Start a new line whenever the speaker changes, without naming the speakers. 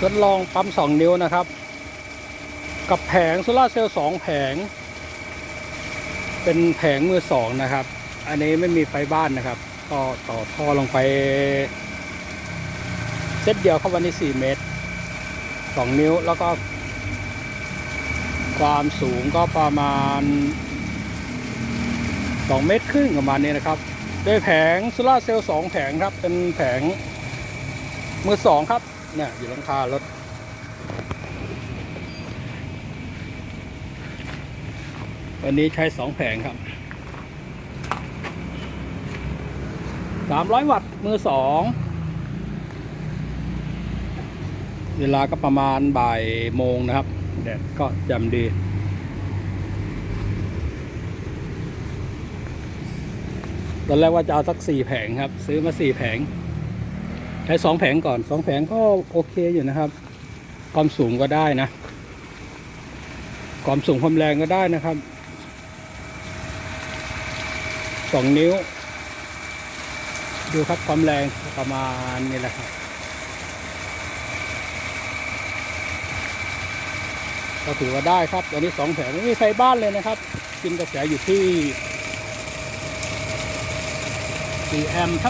ทดลองปั๊มสองนิ้วนะครับ กับแผงโซลาเซลล์สองแผง เป็นแผงมือสองนะครับ อันนี้ไม่มีไฟบ้านนะครับ ก็ต่อท่อลงไปเซตเดียวเข้าวันที่สี่เมตรสองนิ้วแล้วก็ ความสูงก็ประมาณสองเมตรครึ่งประมาณนี้นะครับด้วยแผงโซลาเซลล์สองแผงครับ เป็นแผงมือสองครับ เนี่ยอยู่หลังคารถวันนี้ใช้สองแผงครับสามร้อยวัตต์มือสองเวลาก็ประมาณบ่ายโมงนะครับ แดดก็จำดีตอนแรกว่าจะเอาสักสี่แผงครับ ซื้อมาสี่แผง ช้สองแผงก่อนสองแผงก็โอเคอยู่นะครับ ความสูงก็ได้นะ ความสูงความแรงก็ได้นะครับสองนิ้ว ดูครับความแรงประมาณนี้แหละครับก็ถือว่าได้ครับตอนนี้สองแผงไม่มีไฟบ้านเลยนะครับ กินกระแสอยู่ที่4แอมป์ครับ